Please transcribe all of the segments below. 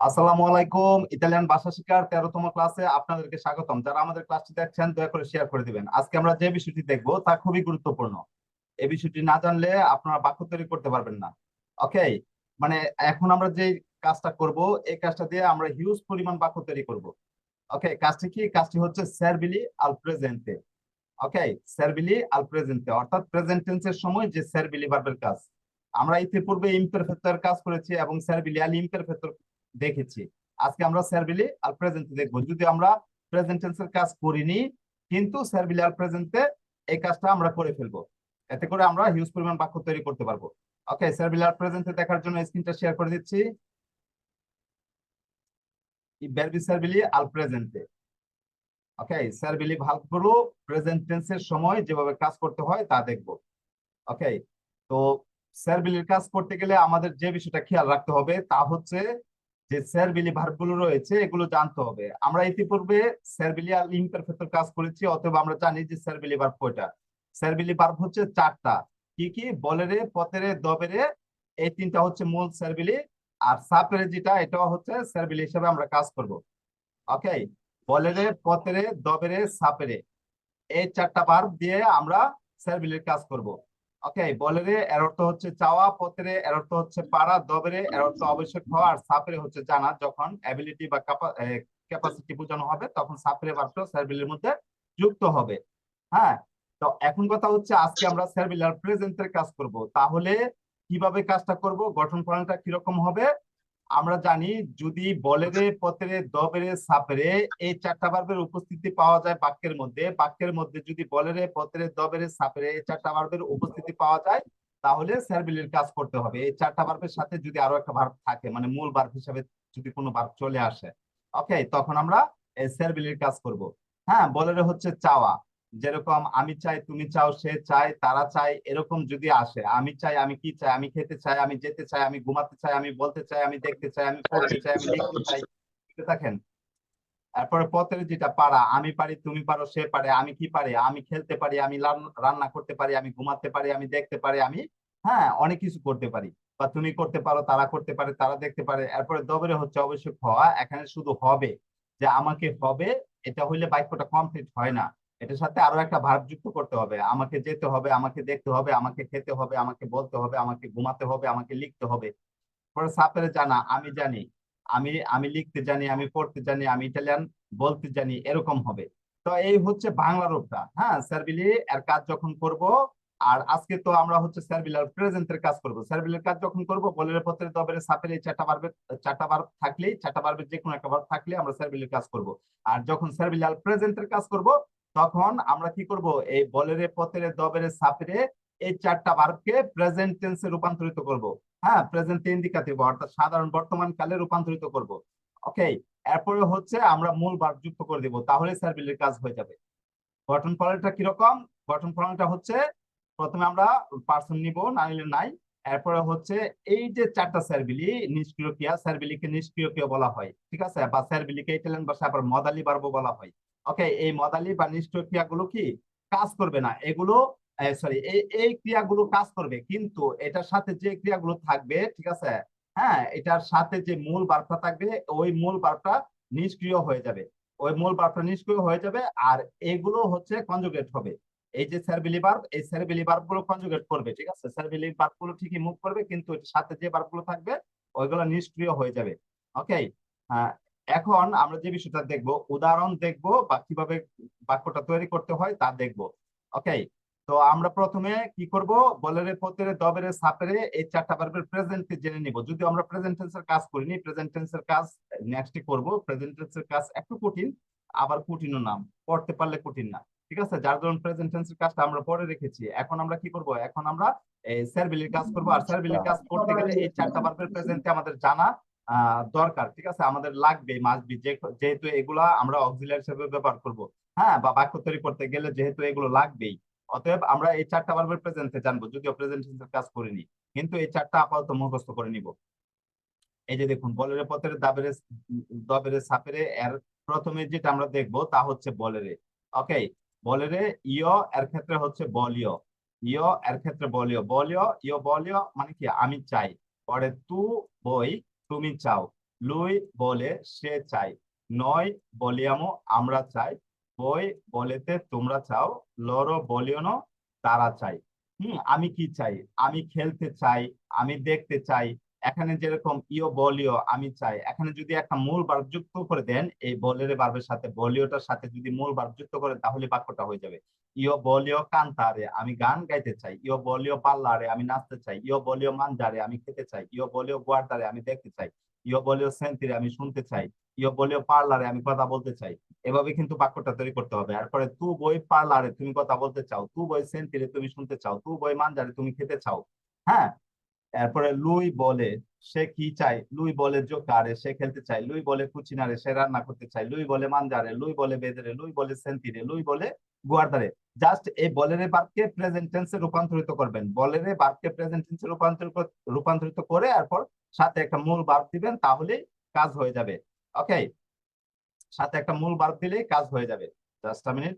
আসসালামু আলাইকুম, ইতালিয়ান ভাষা শিক্ষার তেরোতম ক্লাসে আপনাদেরকে স্বাগতম। যারা আমাদের ক্লাসটি দেখছেন, দয়া করে শেয়ার করে দিবেন। আজকে আমরা যে বিষয়টি দেখব, তা খুবই গুরুত্বপূর্ণ। এই বিষয়টি না জানলে আপনারা বাক্য তৈরি করতে পারবেন না। ওকে মানে এখন আমরা যে কাজটা করব, এই কাজটা দিয়ে আমরা হিউজ পরিমাণ বাক্য তৈরি করব। ওকে কাজটি কি? কাজটি হচ্ছে স্যারবিলি আল প্রেজেন্টে ওকে স্যারবিলি আল প্রেজেন্টে অর্থাৎ প্রেজেন্ট টেন্সের সময় যে স্যারবিলি ভার্বের কাজ। আমরা ইতিপূর্বে ইমপারফেক্টর কাজ করেছি এবং স্যারবিলি আল ইমপারফেক্টর দেখেছি। আজকে আমরা স্যারবিলি আর প্রেজেন্টে দেখব। যদি আমরা প্রেজেন্ট টেন্সের কাজ করিনি, কিন্তু স্যারবিলি আর প্রেজেন্টে এই কাজটা আমরা করে ফেলব। এতে করে আমরা হিউজ পরিমাণ বাক্য তৈরি করতে পারব। ওকে স্যারবিলি আর প্রেজেন্টে দেখার জন্য স্ক্রিনটা শেয়ার করে দিচ্ছি। ওকে সময় যেভাবে কাজ করতে হয় তা দেখব। ওকে তো স্যারবিলির কাজ করতে গেলে আমাদের যে বিষয়টা খেয়াল রাখতে হবে তা হচ্ছে যে স্যারবিলি ভার্বগুলো রয়েছে, এগুলো জানতে হবে। আমরা ইতিপূর্বে স্যারবিলি আর ইমপারফেক্টর কাজ করেছি, অথবা আমরা জানি যে স্যারবিলি ভার্ব কয়টা। স্যারবিলি ভার্ব হচ্ছে চারটা। কি কি? বলেরে, পতেরে, দবেরে, এই তিনটা হচ্ছে মূল স্যারবিলি আর সাপেরে যেটা, এটাও হচ্ছে স্যারবিলি হিসেবে আমরা কাজ করব। ওকে বলেরে, পতেরে, দবেরে, সাপেরে, এই চারটা ভার্ব দিয়ে আমরা স্যারবিলির কাজ করব। ওকে বলেরে এর অর্থ হচ্ছে চাওয়া পত্রে এর অর্থ হচ্ছে পারা দবরে এর অর্থ আবশ্যক হওয়া, আর সাপরে হচ্ছে জানা, যখন অ্যাবিলিটি বা ক্যাপাসিটি বোঝানো হবে, তখন সাপরে ভার্বটা সার্ভিলের মধ্যে যুক্ত হবে। হ্যাঁ তো এখন কথা হচ্ছে আজকে আমরা সার্ভিলার প্রেজেন্টের কাজ করব। তাহলে কীভাবে কাজটা করব, গঠন প্রণালীটা কীরকম হবে? আমরা জানি যদি বলেরে, পতেরে, দবেরে, সাপেরে এই চারটা ভার্বের উপস্থিতি পাওয়া যায় বাক্যের মধ্যে। বাক্যের মধ্যে যদি বলেরে, পতেরে, দবেরে, সাপেরে এই চারটা ভার্বের উপস্থিতি পাওয়া যায়, তাহলে স্যারবিলির কাজ করতে হবে। এই চারটা ভার্বের সাথে যদি আরও একটা ভার্ব থাকে মানে মূল ভার্ব হিসাবে যদি কোনো ভার্ব চলে আসে, ওকে, তখন আমরা স্যারবিলির কাজ করব। হ্যাঁ বলেরে হচ্ছে চাওয়া। যেরকম আমি চাই, তুমি চাও, সে চাই তারা চাই এরকম যদি আসে, আমি চাই, আমি কি চাই, আমি খেতে চাই, আমি যেতে চাই, আমি ঘুমাতে চাই, আমি বলতে চাই, আমি দেখতে চাই, আমি পড়তে চাই, আমি লিখতে চাই তারপরে পথের যেটা পারা আমি পারি, তুমি পারো, সে পারে, আমি কি পারি, আমি খেলতে পারি, আমি রান্না করতে পারি, আমি ঘুমাতে পারি, আমি দেখতে পারি, আমি হ্যাঁ অনেক কিছু করতে পারি। বা তুমি করতে পারো, তারা করতে পারে, তারা দেখতে পারে, এরপরে দবরে হচ্ছে অবশ্যই হওয়া, এখানে শুধু হবে, যে আমাকে হবে, এটা হইলে বাক্যটা কমপ্লিট হয় না। এটার সাথে আরও একটা ভার্ব যুক্ত করতে হবে। আমাকে যেতে হবে, আমাকে দেখতে হবে, আমাকে খেতে হবে, আমাকে বলতে হবে, আমাকে ঘুমাতে হবে, আমাকে লিখতে হবে। পরে সাপেরে জানা, আমি জানি, আমি আমি লিখতে জানি, আমি পড়তে জানি, আমি ইটালিয়ান বলতে জানি, এরকম হবে। তো এই হচ্ছে বাংলা রূপটা হ্যাঁ স্যারবিলি এর কাজ যখন করব, আর আজকে তো আমরা হচ্ছে স্যারবিলার প্রেজেন্টের কাজ করব। স্যারবিলার কাজ যখন করব, বলের পত্রে দবের সাপের এই চারটা বারবে চারটা বার থাকলেই, চারটা বারবে যে কোনো একটা বার থাকলে আমরা স্যারবিলার কাজ করব। আর যখন স্যারবিলার প্রেজেন্টের কাজ করব তখন আমরা কি করব? এই বলের পতেরে দবের সাপেরে এই চারটা ভার্বকে প্রেজেন্ট টেন্সে রূপান্তরিত করব। হ্যাঁ প্রেজেন্ট ইন্ডিকেটিভ অর্থাৎ সাধারণ বর্তমান কালে রূপান্তরিত করব। ওকে এরপরে হচ্ছে আমরা মূল ভার্ব যুক্ত করে দিব, তাহলে সার্ভিলের কাজ হয়ে যাবে। গঠন প্রণালীটা কীরকম গঠন প্রণালীটা হচ্ছে প্রথমে আমরা পার্সন নিব, না নিলে নাই। এরপরে হচ্ছে এই যে চারটা স্যারবিলি নিষ্ক্রিয় ক্রিয়া স্যারবিলিকে নিষ্ক্রিয় ক্রিয়া বলা হয়, ঠিক আছে? বা স্যারবিলিকে ইটালিয়ান ভাষায় আবার মদালি বার্ব বলা হয়। ওকে এই মদালি বা নিষ্ক্রিয় ক্রিয়াগুলো কি? কাজ করবে না। এগুলো সরি এই এই ক্রিয়াগুলো কাজ করবে। কিন্তু এটার সাথে যে ক্রিয়াগুলো থাকবে, ঠিক আছে? হ্যাঁ এটার সাথে যে মূল বার্তা থাকবে, ওই মূল বার্তা নিষ্ক্রিয় হয়ে যাবে। ওই মূল বার্তা নিষ্ক্রিয় হয়ে যাবে আর এগুলো হচ্ছে কনজুগেট হবে। এই যে স্যারবিলি বার্ব এই স্যারবিলি বার্বগুলো কনজুগেট করবে, ঠিক আছে? স্যারবিলি বার্বগুলো ঠিকই মুভ করবে, কিন্তু এটার সাথে যে বার্বগুলো থাকবে, ওইগুলো নিষ্ক্রিয় হয়ে যাবে। ওকে এখন আমরা যে বিষয়টা দেখব, উদাহরণ দেখব বা কীভাবে বাক্যটা তৈরি করতে হয় তা দেখব। ওকে তো আমরা প্রথমে কি করব? বলের পতেরে দবেরে, সাপেরে এই চারটা ভার্বের প্রেজেন্টে জেনে নিব। যদি আমরা প্রেজেন্ট টেন্সের কাজ করিনি প্রেজেন্ট টেন্সের কাজ নেক্সটে করব। প্রেজেন্ট টেন্সের কাজ একটু কঠিন, আবার কঠিনও নাম। পড়তে পারলে কঠিন না। ঠিক আছে? যার ধরুন প্রেজেন্ট টেন্সের কাজটা আমরা পরে রেখেছি। এখন আমরা কি করব? এখন আমরা এই স্যারবিলির কাজ করব। আর স্যারবিলির কাজ করতে গেলে এই চারটা ভার্বের প্রেজেন্টে আমাদের জানা। দরকার, ঠিক আছে? আমাদের লাগবে মাসবি যেহেতু এগুলা আমরা অক্সিলারি হিসেবে ব্যবহার করব হ্যাঁ? বা বাক্য তৈরি করতে গেলে যেহেতু এগুলো লাগবেই, অতএব আমরা এই চারটা ভার্বের প্রেজেন্টে জানব, যদিও প্রেজেন্টেশনের কাজ করিনি, কিন্তু এই চারটা আপাতত মুখস্থ করে নিব। এই যে দেখুন, বলের পথের দাবেরে দবেরে সাপেরে এর প্রথমে যেটা আমরা দেখব তা হচ্ছে বলেরে ওকে বলেরে ইয়, এর ক্ষেত্রে হচ্ছে বলিও ইয়, এর ক্ষেত্রে বলিও বলিয়, ইয়, বলিয় মানে কি? আমি চাই, পরে তু, বই তুমি চাও। লুই বলে সে চাই নয় বলিয়ামো আমরা চাই, বই বলেতে তোমরা চাও, লরো বলিও তারা চাই হুম, আমি কি চাই? আমি খেলতে চাই, আমি দেখতে চাই এখানে যেরকম ইও বলিও আমি চাই, এখানে যদি একটা মূল বার যুক্ত করে দেন, এই বলের বার্বের সাথে, বলিওটার সাথে যদি মূল বার যুক্ত করেন, তাহলে বাক্যটা হয়ে যাবে। ইও বলিও কান্তারে আমি গান গাইতে চাই। ইও বলিও পাল্লারে আমি নাচতে চাই। ইও বলিও মানজারে আমি খেতে চাই। ইও বলিও গুয়ার্দারে আমি দেখতে চাই। ইও বলিও সেন্তিরে আমি শুনতে চাই। ইও বলিও পার্লারে আমি কথা বলতে চাই। এভাবে কিন্তু বাক্যটা তৈরি করতে হবে। এরপরে তু বই পার্লারে তুমি কথা বলতে চাও। তু বই সেন্তিরে তুমি শুনতে চাও। তু বই মানজারে তুমি খেতে চাও। হ্যাঁ? এরপরে লুই বলে, সে কি চায়? লুই বলে জোকারে সে খেলতে চায়। লুই বলে কুচিনারে সে রান্না করতে চায়। লুই বলে মানজারে লুই বলে বেদরে লুই বলে সেন্তিরে লুই বলে গুয়ার্দারে জাস্ট এই বলের বাক্যে প্রেজেন্ট টেন্সে রূপান্তরিত করবেন। বলের বাক্যে প্রেজেন্ট টেন্সে রূপান্তরিত রূপান্তরিত করে এরপর সাথে একটা মূল বার্ব দিবেন, তাহলেই কাজ হয়ে যাবে। ওকে? সাথে একটা মূল বার্ব দিলেই কাজ হয়ে যাবে। Just a minute.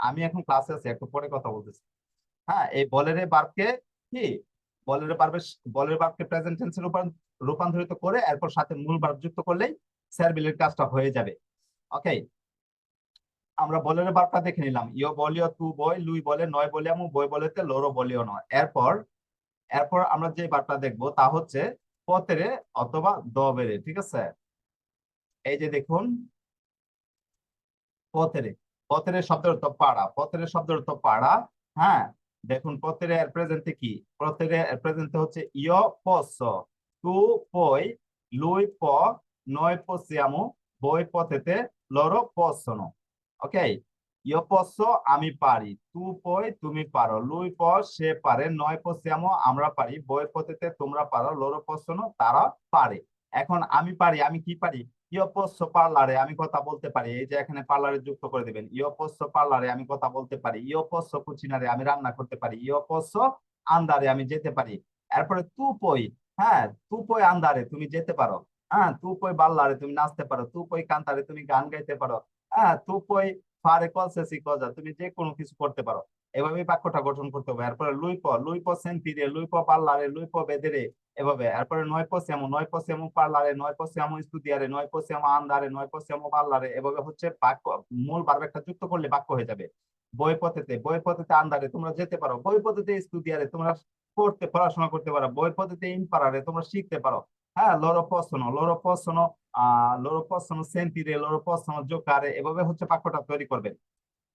আমি এখন ক্লাসে আছি, একটু পরে কথা বলতেছি। হ্যাঁ এই বলের বার্বকে কি? বলের বার্বের বলের বার্বকে প্রেজেন্ট টেন্সে রূপান্তরিত করে এরপর সাথে মূল বার্ব যুক্ত করলেই স্যারবিলের কাজটা হয়ে যাবে। ওকে আমরা বলের বার্বটা দেখে নিলাম। ইও বলিও তু বই লুই বলে, নয় বলে আমু বই বলেতে লোরো বলিও নয়। এরপর এরপর আমরা যে বার্বটা দেখব তা হচ্ছে পতেরে অথবা দবেরে, ঠিক আছে? এই যে দেখুন, পতেরে পতেরে শব্দের অর্থ পাড়া, পতেরে শব্দের অর্থ পাড়া হ্যাঁ? দেখুন এর প্রেজেন্টে কি? এর প্রেজেন্টে হচ্ছে ইয় পস তু পই লুই প, নয় পসিয়ামু বই পথেতে লরো পসনো ওকে? ইয় পস আমি পারি। তু পই তুমি পারো। লুই প, সে পারে। নয় পসিয়ামো আমরা পারি। বই পথেতে তোমরা পারো। লরো পসনো তারা পারে। এখন আমি পারি, আমি কি পারি? ইয়পস্য পার্লারে আমি কথা বলতে পারি। এই যে এখানে পার্লারে যুক্ত করে দিবেন। ইয়পস্য পার্লারে আমি কথা বলতে পারি। ইয়পস্য কুচিনারে আমি রান্না করতে পারি। ইয়পস্য আন্দারে আমি যেতে পারি। এরপরে তুপই হ্যাঁ তুপই আন্দারে তুমি যেতে পারো। হ্যাঁ তুপই বাল্লারে তুমি নাচতে পারো। তুপই কান্তারে তুমি গান গাইতে পারো। হ্যাঁ তুপই ফারে কলসেসি কজা তুমি যে কোনো কিছু করতে পারো। এভাবে বাক্যটা গঠন করতে হবে। এরপরে লুইপ লুইপ সেন্তিরে লুইপ পাল্লারে লুইপ বেদেরে, এভাবে। এরপরে নয় পসিয়ামো নয় পসিয়ামো পার্লারে নয় পসিয়ামো স্তুদিয়ারে নয় পসিয়ামো আন্দারে নয় পসিয়ামো পার্লারে এভাবে হচ্ছে বাক্য, মূল বার্ব একটা যুক্ত করলে বাক্য হয়ে যাবে। বই পথেতে বই পথেতে আন্দারে তোমরা যেতে পারো, বই পথেতে স্তুদিয়ারে তোমরা পড়তে, পড়াশোনা করতে পারো, বই পথেতে ইনপারারে তোমরা শিখতে পারো। হ্যাঁ লরো পসনো লরো পসনো আহ, লরো পসনো সেন্তিরে, লরো পসনো জোকারে, এভাবে হচ্ছে বাক্যটা তৈরি করবেন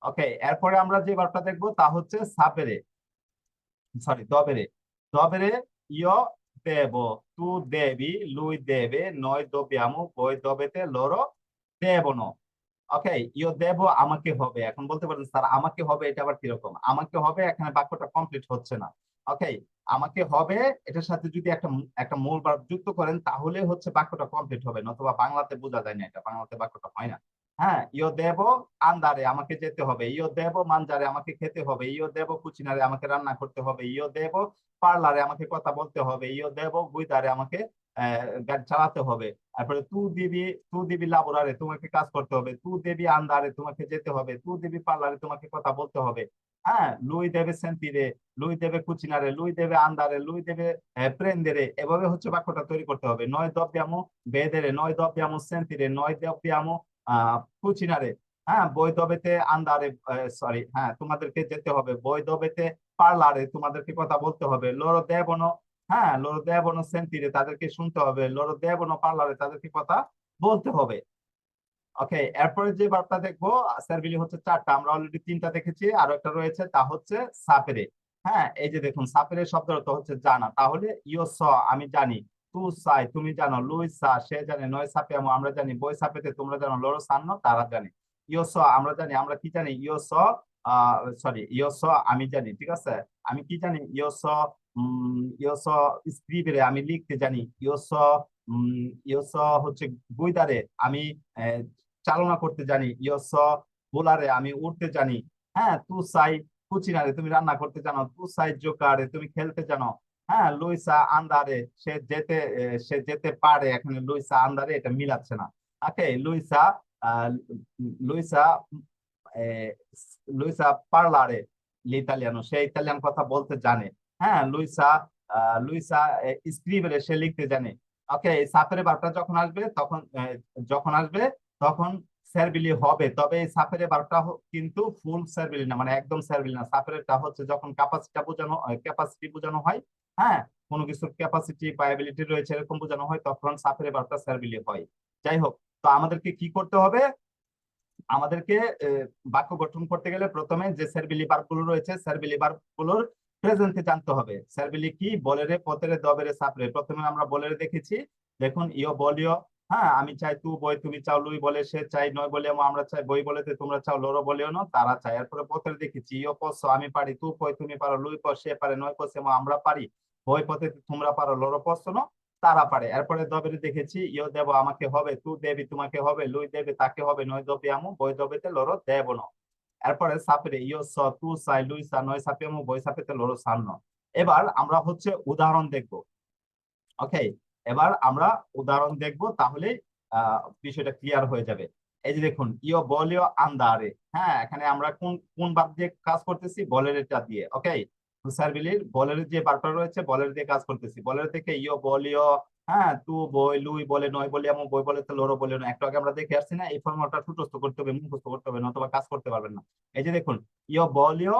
ওকে এরপরে আমরা যে বার্তা দেখব তা হচ্ছে সাপেরে। সরি দবেরে। দবেরে ইয় দেব, তু দেবি, লুই দেবে, নয় দবিয়ামু বই দবেতে লরো দেবনো। ওকে ইয় দেব আমাকে হবে। এখন বলতে পারেন, স্যার, আমাকে হবে, এটা আবার কীরকম? আমাকে হবে, এখানে বাক্যটা কমপ্লিট হচ্ছে না। ওকে আমাকে হবে, এটার সাথে যদি একটা একটা মূল ভার্ব যুক্ত করেন, তাহলে হচ্ছে বাক্যটা কমপ্লিট হবে, নতুবা বাংলাতে বোঝা যায় না এটা, বাংলাতে বাক্যটা হয় না। হ্যাঁ ইয় দেব আন্দারে আমাকে যেতে হবে, ইয় দেব মানজারে আমাকে খেতে হবে, ইয় দেব কুচিনারে আমাকে রান্না করতে হবে, ইয় দেব পার্লারে আমাকে কথা বলতে হবে, ইয় দেব গুইদারে আমাকে গাড়ি চালাতে হবে। তারপরে তু দিবি তু দিবি লাবোরারে তোমাকে কাজ করতে হবে, তু দেবি আন্দারে তোমাকে যেতে হবে, তু দিবি পার্লারে তোমাকে কথা বলতে হবে। হ্যাঁ লুই দেবে সেন্তিরে, লুই দেবে কুচিনারে, লুই দেবে আন্দারে লুই দেবে প্রেন্দেরে এভাবে হচ্ছে বাক্যটা তৈরি করতে হবে। নয় দব্যামো বেদেরে, নয় দব্যামো সেন্তিরে, নয় দব্যামো আহ কুচিনারে হ্যাঁ বৈধবেতে আন্দারে সরি হ্যাঁ তোমাদেরকে যেতে হবে। বৈধবেতে পার্লারে তোমাদেরকে কথা বলতে হবে। লোরো দেবনো হ্যাঁ লোরো দেবনো সেন্তিরে তাদেরকে শুনতে হবে। লোরো দেবনো পার্লারে তাদেরকে কথা বলতে হবে। ওকে, এরপরে যে বার্তা দেখব সার্ভিলি হচ্ছে চারটা। আমরা অলরেডি তিনটা দেখেছি, আরও একটা রয়েছে, তা হচ্ছে সাপেরে। হ্যাঁ এই যে দেখুন সাপেরে শব্দ হচ্ছে জানা। তাহলে ইও স আমি জানি। তু সাই, তুমি জানো, লুই সা, সে জানে, নয় সাপে আমরা জানি, বই সাপেতে তোমরা জানো তারা জানে। আমরা জানি, আমরা কি জানি সরি আমি জানি, ঠিক আছে? আমি কি জানি আমি লিখতে জানি ইও স ইও স হচ্ছে গুইদারে, আমি চালনা করতে জানি ইও স বোলারে আমি উঠতে জানি। হ্যাঁ তু সাই কুচিনারে, তুমি রান্না করতে জানো, তু সাই জোকারে, তুমি খেলতে জানো হ্যাঁ লুইসা আন্দারে, সে যেতে সে যেতে পারে, এখানে লুইসা আন্দারে, এটা মিলাচ্ছে না। ওকে লুইসা লুইসা লুইসা পার্লারে l'italiano সে ইতালিয়ান কথা বলতে জানে। হ্যাঁ লুইসা লুইসা স্ক্রিবেরে সে লিখতে জানে। ওকে সাপেরে বারটা যখন আসবে, তখন যখন আসবে, তখন স্যারবিলি হবে। তবে এই সাপেরে বারটা কিন্তু ফুল স্যারবিলি না মানে একদম স্যারবিলি না। সাপেরেরটা হচ্ছে যখন ক্যাপাসিটি বোঝানো ক্যাপাসিটি বোঝানো হয় হ্যাঁ কোনো কিছুর ক্যাপাসিটি বা এবিলিটি রয়েছে এরকম বোঝানো হয়, তখন সাপের বার্তা স্যার বিলে হয়। যাই হোক, তো আমাদেরকে কি করতে হবে? আমাদেরকে বাক্য গঠন করতে গেলে প্রথমে যে সার্ভিলি বার্বগুলো রয়েছে সার্ভিলি বার্বগুলোর প্রেজেন্টে জানতে হবে। স্যারবিলি কি? বলেরে, পতেরে, দবেরে সাপরে প্রথমে আমরা বলেরে দেখেছি। দেখুন, ইয় বলিও হ্যাঁ আমি চাই তু বই, তুমি চাও লুই বলে, সে চাই নয় বলে আমো আমরা চাই বই বলেতে তোমরা চাও লোরো বলেও না তারা চায়। এরপরে পথের দেখেছি ইয় পস আমি পারি, তু পয়, তুমি পারো, লুই পস সে পারে, নয় পসে আমরা পারি। বই পথে তোমরা পারো লোরো পস ন, তারা পারে। এরপরে দবের দেখেছি ইয়, দেব, আমাকে হবে, তু দেবি, তোমাকে হবে, লুই দেবে, তাকে হবে, নয় দবে, আমু বই দবেতে লোরো দেব, ন। এরপরে সাপেরে, ইয়, স, তু সাই লুই সা নয় সাপে, আমু বই সাপেতে লোরো সান এবার আমরা হচ্ছে উদাহরণ দেখব। ওকে? এবার আমরা উদাহরণ দেখব তাহলে বিষয়টা ক্লিয়ার হয়ে যাবে। এই যে দেখুন, ইয় বলিও আন্দারে হ্যাঁ এখানে আমরা কোন কোন বার দিয়ে কাজ করতেছি? বলের এটা দিয়ে ওকে সার্ভিলির বলের যে বারটা রয়েছে, বলের দিয়ে কাজ করতেছি। বলের থেকে ইয় বলিও হ্যাঁ তু, বই, লুই বলে নয় বলে এমন বই বলে, তো লোরো বলে না একটু আগে আমরা দেখে আসছি না, এই ফর্মুলাটা সুটস্থ করতে হবে, মুখস্থ করতে হবে, নতুবা কাজ করতে পারবেন না। এই যে দেখুন, ইয় বলিও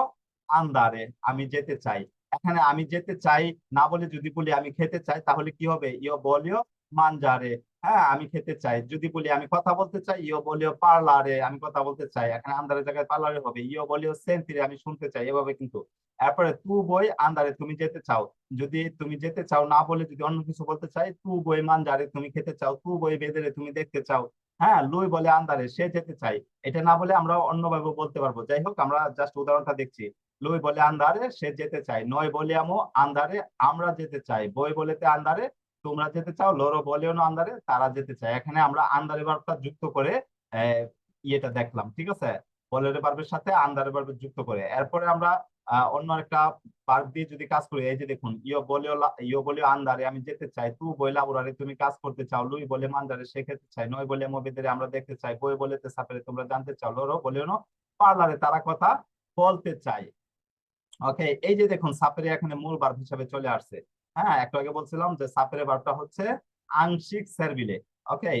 আন্দারে আমি যেতে চাই। এখানে আমি যেতে চাই, না বলে যদি বলি আমি খেতে চাই, তাহলে কি হবে? ইয় বলিও মানজারে। হ্যাঁ আমি খেতে চাই। যদি বলি আমি কথা বলতে চাই, ইয় বলিও পার্লারে আমি কথা বলতে চাই। এখানে আন্দারের জায়গায় পার্লারে হবে। ইয় বলিও সেন্তিরে আমি শুনতে চাই এভাবে কিন্তু। এরপরে তু বই আন্দারে তুমি যেতে চাও। যদি তুমি যেতে চাও, না বলে যদি অন্য কিছু বলতে চাই, তু বই মানজারে তুমি খেতে চাও। তু বই বেদেরে তুমি দেখতে চাও। হ্যাঁ লুই বলে আন্দারে সে যেতে চাই এটা না বলে আমরা অন্যভাবে বলতে পারব। যাই হোক, আমরা জাস্ট উদাহরণটা দেখছি। লুই বলে আন্ধারে সে যেতে চায়, নয় বলে আমো আন্দারে আমরা যেতে চাই। বই বলেতে আন্ধারে, তোমরা যেতে চাও, লোরো বলেও না আন্দারে তারা যেতে চায়। এখানে আমরা আন্দারে বার্তা যুক্ত করে ইয়েটা দেখলাম, ঠিক আছে? বলের বার্বের সাথে আন্দারে বার্বের যুক্ত করে। এরপরে আমরা অন্য একটা বার্ব দিয়ে যদি কাজ করি, এই যে দেখুন, ইয় বলেও লা- ইয় বলেও আন্দারে আমি যেতে চাই, তু বইলা উড়ারে তুমি কাজ করতে চাও, লুই বলে সে খেতে চাই নয় বলে মবিদের আমরা দেখতে চাই, বই বলেতে সাপেরে তোমরা জানতে চাও, লোরো বলেও না, পার্লারে তারা কথা বলতে চাই ওকে এই যে দেখুন সাপেরে এখানে মূল ভার্ব হিসাবে চলে আসছে। হ্যাঁ একটু আগে বলছিলাম যে সাপেরে ভার্বটা হচ্ছে আংশিক সার্ভিলে ওকে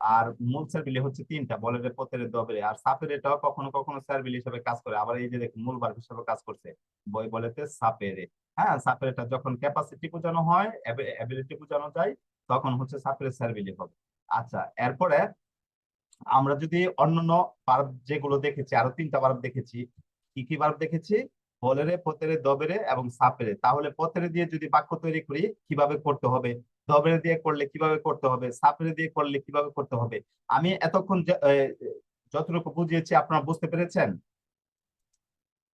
আর মূল সার্ভিলে হচ্ছে তিনটা, বলের পথের দবেরে আর সাপের এটাও কখনো কখনো সার্ভিল হিসাবে কাজ করে। আবার এই যে দেখুন, মূল ভার্ব হিসাবে কাজ করছে, বই বলেতে সাপেরে হ্যাঁ সাপের এটা যখন ক্যাপাসিটি বোঝানো হয় অ্যাবিলিটি বোঝানো যায়, তখন হচ্ছে সাপের সার্ভিলে হবে। আচ্ছা এরপরে আমরা যদি অন্যান্য বার্ব যেগুলো দেখেছি, আরও তিনটা বার্ব দেখেছি, কি কি ভার্ব দেখেছি? বলেরে পতেরে দবেরে এবং সাপেরে। তাহলে পতেরে দিয়ে যদি বাক্য তৈরি করি কীভাবে করতে হবে? দবেরে দিয়ে করলে কীভাবে করতে হবে? সাপেরে দিয়ে করলে কীভাবে করতে হবে? আমি এতক্ষণ যতটুকু বুঝিয়েছি আপনারা বুঝতে পেরেছেন?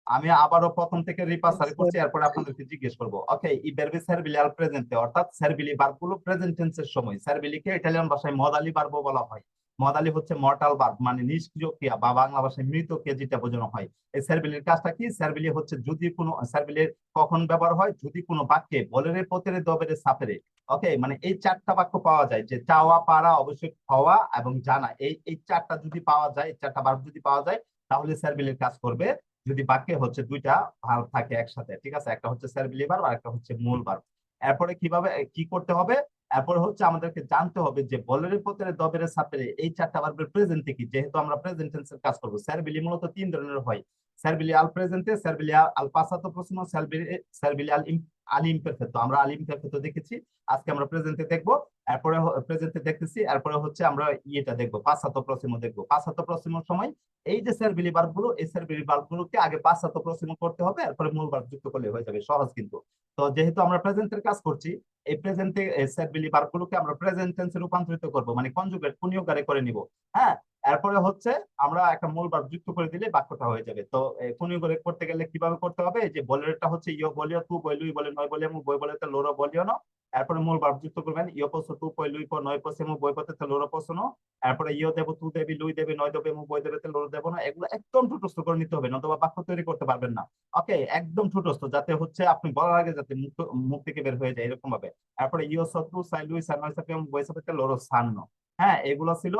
আমি আবারও প্রথম থেকে রিপাসারি করছি এরপরে আপনাদেরকে জিজ্ঞেস করব। ওকে ই verbi servili আর প্রেজেন্টে অর্থাৎ সার্বিলি ভার্বগুলো প্রেজেন্ট টেন্সের সময়। সার্বিলিকে ইটালিয়ান ভাষায় মদালি ভার্ব বলা হয়। মদালি হচ্ছে মর্টাল ভার্ব মানে নিষ্ক্রিয় ক্রিয়া বা বাংলা ভাষায় মৃত ক্রিয়া যেটা বোঝানো হয়। এই সার্বিলির কাজটা কি? সার্বিলি হচ্ছে যদি কোনো সার্বিলির কখন ব্যবহার হয়? যদি কোনো বাক্যে বলেরে পতেরে দবেরে সাপেরে ওকে মানে এই চারটা বাক্য পাওয়া যায়, যে চাওয়া, পারা, অবশ্যই হওয়া এবং জানা। এই এই চারটা যদি পাওয়া যায়, এই চারটা ভার্ব যদি পাওয়া যায়, তাহলে সার্বিলির কাজ করবে। যদি বাক্যে হচ্ছে দুইটা ভার্ব থাকে একসাথে, ঠিক আছে? একটা হচ্ছে সার্বিলি ভার্ব আর একটা হচ্ছে মূল ভার্ব এরপরে কীভাবে, কি করতে হবে? এরপরে হচ্ছে আমাদেরকে জানতে হবে যে বলের পতেরে, দবের সাপেরে এই চারটা ভার্বের প্রেজেন্টে কি? যেহেতু আমরা প্রেজেন্ট টেন্সের কাজ করব। বিলি মূলত তিন ধরনের হয়। স্যার সার্বিলি আল প্রেজেন্টে সার্বিলি আল পাসাতো প্রশ্ন, স্যার বিলি সার্বিলি আল ইম আল ইমপারফেক্টো আমরা আল ইমপারফেক্টো দেখেছি। আজকে আমরা প্রেজেন্টে দেখব, এরপরে প্রেজেন্টে দেখতেছি, এরপরে হচ্ছে আমরা ইয়েটা দেখব পাসাতো প্রশ্ন দেখব। পাসাতো প্রশ্নের সময় এই যে সার্বিলি ভার্বগুলো, এই সার্বিলি ভার্ব গুলোকে আগে পাসাতো প্রসিম করতে হবে, এরপরে মূল ভার্ব যুক্ত করলে হয়ে যাবে, সহজ কিন্তু। তো যেহেতু আমরা প্রেজেন্টের কাজ করছি, এই প্রেজেন্টে সার্বিলি ভার্ব গুলোকে আমরা প্রেজেন্ট টেন্সে রূপান্তরিত করব মানে কনজুগেট কুনিয়োগারে করে নিব। হ্যাঁ? এরপরে হচ্ছে আমরা একটা মূল ভার্ব যুক্ত করে দিলে বাক্যটা হয়ে যাবে। তো কুনিয়োগারে করতে গেলে কীভাবে করতে হবে? যে বলেরটা হচ্ছে ইয় বলিও তু বইলুই বলে নয় বলে এবং বই বলে তো লোরো বলিও না। এরপরে মূল ভার্ব যুক্ত করবেন, ইয় পস তু, পয় লুই প, নয় পস এবং বই পতে লোরো পস ন। এরপরে ইয় দেব, তু দেবি, লুই দেবে, নয় দেবে এবং বই দেবে লোরো দেব না। এগুলো একদম ঠুটস্থ করে নিতে হবে, নতুবা বাক্য তৈরি করতে পারবেন না। ওকে, একদম ঠুটস্থ, যাতে হচ্ছে আপনি বলার আগে যাতে মুখ মুখ থেকে বের হয়ে যায় এরকম ভাবে তারপরে ইও শত্রু সাই লুই, সাই নয় সাপে বই সাপে লোরো সান্ন হ্যাঁ এগুলো ছিল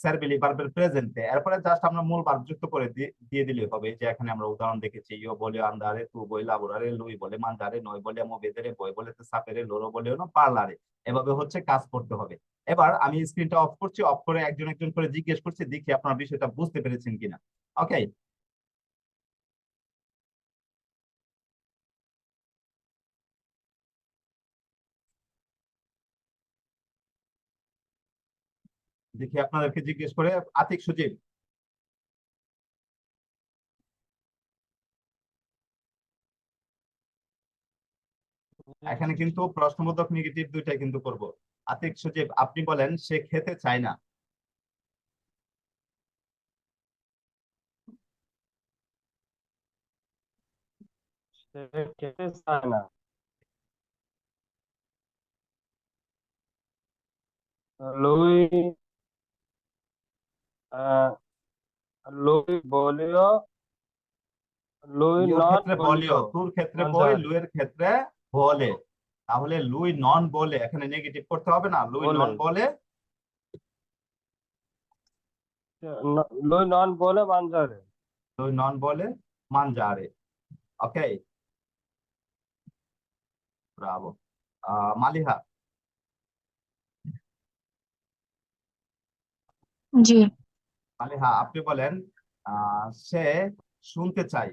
সার্বিলি ভার্বের প্রেজেন্টে এরপরে জাস্ট আমরা মূল ভার্ব যুক্ত করে দিয়ে দিলে হবে যে, এখানে আমরা উদাহরণ দেখেছি ইও বলে আন্দারে তু বই লাবুরারে লুই বলে মানদারে নয় বলে মো বেদেরে বই বলে সাপেরে, লোরো বলে না পার্লারে। এভাবে হচ্ছে কাজ করতে হবে। এবার আমি স্ক্রিনটা অফ করছি অফ করে একজন একজন করে জিজ্ঞেস করছি, দেখি আপনার বিষয়টা বুঝতে পেরেছেন কিনা। ওকে দেখি আপনাদেরকে জিজ্ঞেস করে আতিক সুজিব। এখানে কিন্তু প্রশ্নবোধক নেগেটিভ দুইটাই কিন্তু করব। আতিক সুজিব, আপনি বলেন, সে খেতে চায় না। খেতে চায় লুই বলিও লুই নট বলিও। তোর ক্ষেত্রে বই লুইয়ের ক্ষেত্রে বলে। তাহলে লুই নন বলে এখানে নেগেটিভ করতে হবে না লুই নন বলে। লুই নন বলে মানজারে। লুই নন বলে mangiare ওকে। ব্রাভো। মালিহা। জি। মালিহা আপনি বলেন আহ, সে শুনতে চাই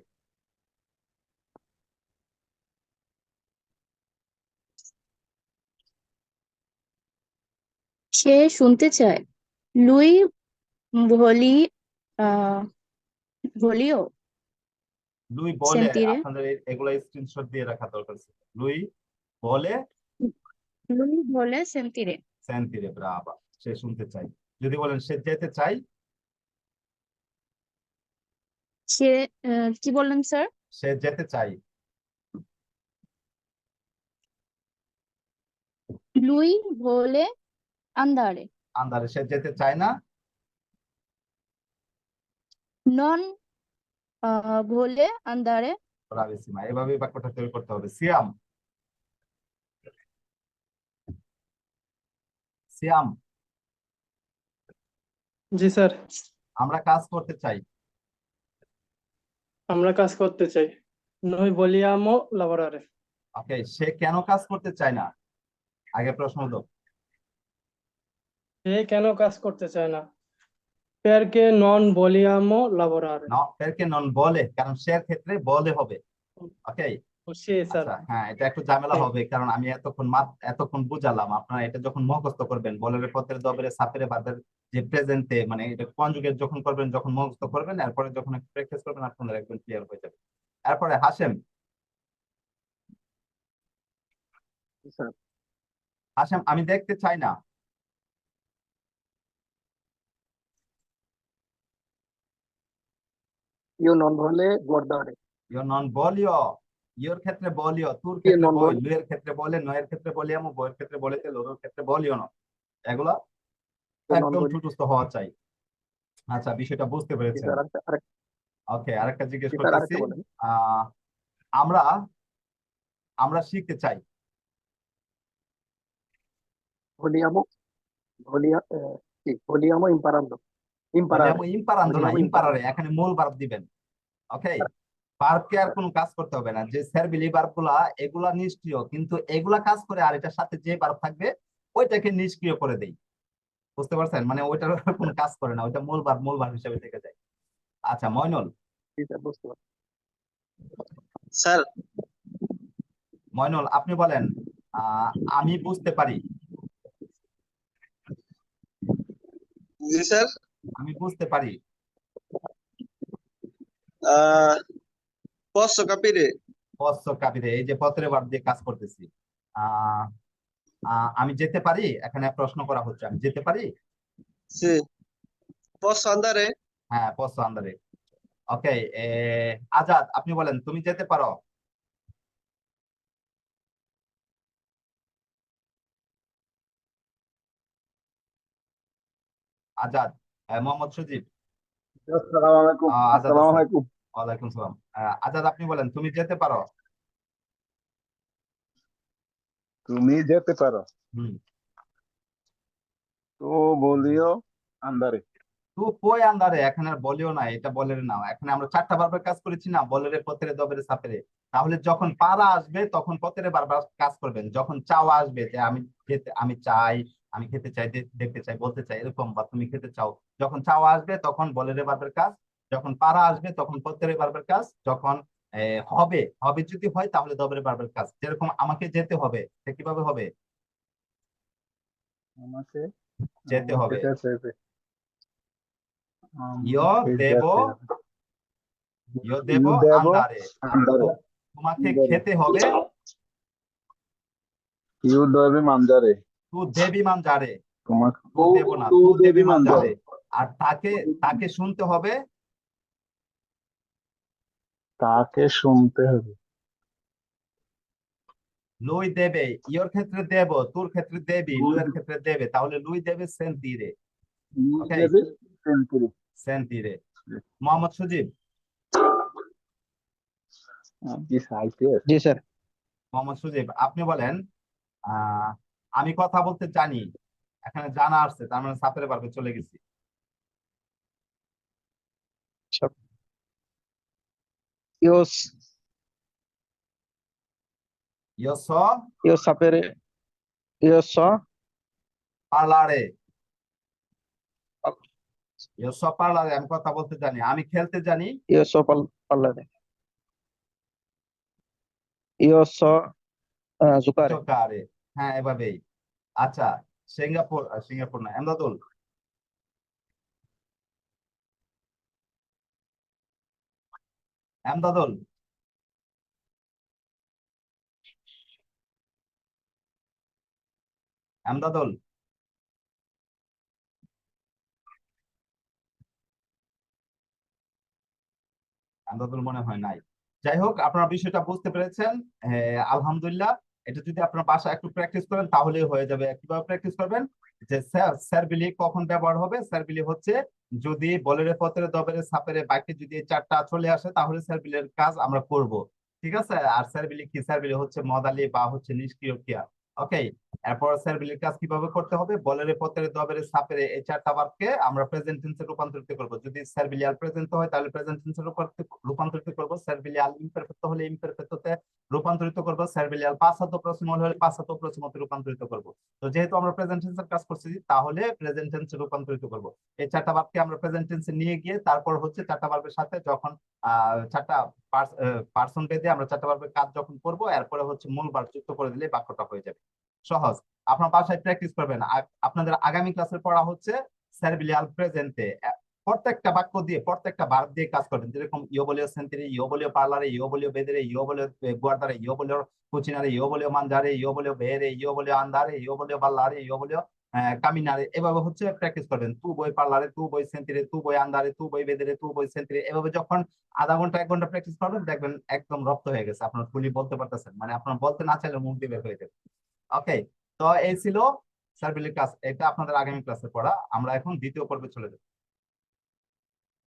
সে শুনতে চায়। লুই ভলি আহ ভলিও? লুই বলে. আপনাদের এগুলা স্ক্রিনশট দিয়ে রাখা দরকার ছিল। লুই বলে? লুই ভলে সেন্তিরে সেন্তিরে ব্রাভা সে শুনতে চাই যদি বলেন সে যেতে চাই সে আহ, কি বললেন স্যার? সে যেতে চাই। লুই ভোলে আন্দারে আন্দারে সে যেতে চায় না। নন আহ, ভোলে আন্দারে ব্রাভিসিমা এভাবে বাক্যটা তৈরি করতে হবে। সিয়াম। সিয়াম। জি স্যার। আমরা কাজ করতে চাই। আমরা কাজ করতে চাই। নই বলিয়ামো lavorare ওকে সে কেন কাজ করতে চায় না? আগে প্রশ্ন তো সে কেন কাজ করতে চায় না? পেরকে নন বলিয়ামো lavorare না পেরকে নন বলে কারণ সে ক্ষেত্রে বলে হবে। ওকে হ্যাঁ এটা একটু ঝামেলা হবে কারণ আমি এতক্ষণ এতক্ষণ বুঝালাম। আপনারা এটা যখন মুখস্থ করবেন বলের পত্রের দবের সাপের বাদের যে প্রেজেন্টে মানে এটা কনজুগেট যখন করবেন যখন মুখস্থ করবেন এরপরে যখন প্র্যাকটিস করবেন আপনাদের একদম ক্লিয়ার হয়ে যাবে। এরপরে হাসেম হাসেম আমি দেখতে চাই না। io non vuole guardare ইও নন বলিও। ইওর ক্ষেত্রে বলিও তোর ক্ষেত্রে লুয়ের ক্ষেত্রে বলে নয়ের ক্ষেত্রে বলে বলিয়ামো বয়ের ক্ষেত্রে বলেতে লোরের ক্ষেত্রে বলিও না। এগুলা একদম ঠুটুস্থ হওয়া চাই। আচ্ছা বিষয়টা বুঝতে পেরেছেন। আরেকটা ওকে আরেকটা জিজ্ঞেস করতেছি। আমরা আমরা শিখতে চাই। vogliamo volia eh, sì vogliamo imparando imparare বলিয়ামো ইম্পারান্দো না Vogliamo ইম্পারারে। এখানে মূল ভার্ব দিবেন। ওকে? ভার্বকে আর কোনো কাজ করতে হবে না। যে এগুলা নিষ্ক্রিয় কিন্তু এগুলা কাজ করে আর এটার সাথে যে ভার্ব থাকবে ওইটাকে নিষ্ক্রিয় করে দেই। বুঝতে পারছেন? মানে ওইটার কোনো কাজ করে না ওইটা মূল মূল হিসেবে থেকে যায়। আচ্ছা ময়নুল স্যার বুঝতে পারছি। স্যার। ময়নুল আপনি বলেন আহ আমি বুঝতে পারি। জি স্যার। আমি বুঝতে পারি। আহ posso capire? পশ্চ কাপিতে এই যে পত্রে ভার্ব দিয়ে কাজ করতেছি। আমি যেতে পারি? এখানে প্রশ্ন করা হচ্ছে আমি যেতে পারি? posso andare? হ্যাঁ পশ্চ আন্দারে ওকে আজাদ আপনি বলেন তুমি যেতে পারো? আজাদ মোহাম্মদ সুজিব আসসালামু আলাইকুম আসসালামু। আলাইকুম। ওয়ালাইকুম সালাম। আজাদ আপনি বলেন তুমি যেতে পারো? তুমি যেতে পারো। হুম। তো বলিও andare, তু পয় আন্দারে এখানে বলিও না এটা বলের না এখানে আমরা চারটা বারবার কাজ করেছি না বলের পতেরে দবেরে সাপেরে। তাহলে যখন পারা আসবে তখন পতেরে বারবার কাজ করবেন। যখন চাওয়া আসবে যে আমি খেতে আমি চাই আমি খেতে চাই দেখতে চাই বলতে চাই এরকম বা তুমি খেতে চাও যখন চাওয়া আসবে তখন বলের বারবার কাজ যখন পারা আসবে তখন পতেরে বারবার কাজ। যখন হবে হবে যদি হয় তাহলে দবের বারবার কাজ। যেরকম আমাকে যেতে হবে সে কীভাবে হবে? আমাকে? যেতে হবে। ইয় দেব। ইয় দেব ইয় তোমাকে খেতে হবে। io devi mangiare, তু দেবী তোমাকে দেব না তু দেবী আর তাকে তাকে শুনতে হবে। তাকে শুনতে হবে। লুই দেবে ইয়োর ক্ষেত্রে দেব তোর ক্ষেত্রে দেবী লুইয়ের ক্ষেত্রে দেবে তাহলে লুই দেবে সেন্তিরে। সেন্তুরি। মোহাম্মদ সুজিব। জি স্যার মোহাম্মদ সুজিব আপনি বলেন আহ আমি কথা বলতে জানি এখানে জানা আসছে তার মানে সাপের পারবে চলে গেছি। Io ইয় স io sapere io so পার্লারে পার্লারে আমি কথা বলতে জানি। আমি খেলতে জানি। Io so pal- parlare io so eh, giocare হ্যাঁ এভাবেই। আচ্ছা সিঙ্গাপুর সিঙ্গাপুর না এমদাদুল এমদাদুল এমদাদুল এমদাদুল মনে হয় নাই। যাই হোক আপনারা বিষয়টা বুঝতে পেরেছেন। হ্যাঁ, আলহামদুলিল্লাহ। এটা যদি আপনার বাসা একটু প্র্যাকটিস করেন তাহলেই হয়ে যাবে। কীভাবে প্র্যাকটিস করবেন? যে স্যারবিলি কখন ব্যবহার হবে? স্যারবিলি হচ্ছে যদি বলের পথের দবের সাপেরে বাকি যদি চারটা চলে আসে, তাহলে স্যারবিলের কাজ আমরা করব। ঠিক আছে? আর স্যারবিলি কি? স্যারবিলি হচ্ছে মদালি বা হচ্ছে নিষ্ক্রিয় ক্রিয়া ওকে এরপর স্যারবিলির কাজ কীভাবে করতে হবে? বলের পত্রে দবের সাপেরে এই চারটা বাক্যে আমরা প্রেজেন্ট টেন্সে রূপান্তরিত করব। যদি স্যারবিলিয়াল প্রেজেন্ট হয়, তাহলে প্রেজেন্ট টেন্সে রূপান্তরিত করব। স্যারবিলিয়াল ইমপারফেক্ট হলে ইমপারফেক্টতে রূপান্তরিত করব। স্যারবিলিয়াল পাঁচাত্তর প্রসিমল হলে পাঁচাত্তর প্রসিমতে রূপান্তরিত করব। তো যেহেতু আমরা প্রেজেন্ট টেন্সের কাজ করছি, তাহলে প্রেজেন্ট টেন্সে রূপান্তরিত করব। এই চারটা বাক্যে আমরা প্রেজেন্ট টেন্সে নিয়ে গিয়ে তারপর হচ্ছে চারটা ভার্বের সাথে যখন চারটা পার্সন বেঁধে আমরা চারটা ভার্বের কাজ যখন করব, এরপরে হচ্ছে মূল ভার্ব যুক্ত করে দিলে বাক্যটা হয়ে যাবে। সহজ। আপনার বাসায় প্র্যাকটিস করবেন। আপনাদের আগামী ক্লাসে পড়া হচ্ছে স্যারবিলিয়াল প্রেজেন্টে প্রত্যেকটা বাক্য দিয়ে, প্রত্যেকটা ভার্ব দিয়ে কাজ করবেন। যেরকম ইও বলিও সেন্তিরে ইও বলিও পার্লারে ইও বলিও বেদরে ইও বলিও গুয়ার্দারে ইও বলিও কুচিনারে ইও বলিও মানজারে ইও বলিও বেরে ইও বলিও আন্দারে ইও বলিও বাল্লারে ইও বলিও কামিনারে। এভাবে হচ্ছে প্র্যাকটিস করবেন। তু বই পার্লারে তু বই সেন্তিরে তু বই আন্দারে তু বই বেদেরে তু বই সেন্তিরে এভাবে যখন আধা ঘণ্টা, এক ঘণ্টা প্র্যাকটিস করবেন, দেখবেন একদম রপ্ত হয়ে গেছে। আপনার ফুলি বলতে পারতেছেন। মানে আপনার বলতে না চাইলে মুখ দিয়ে বের হয়ে যাবে। ওকে তো এই ছিল সার্বিলির ক্লাস এটা আপনাদের আগামী ক্লাসে পড়া। আমরা এখন দ্বিতীয় পর্বে চলে যাব।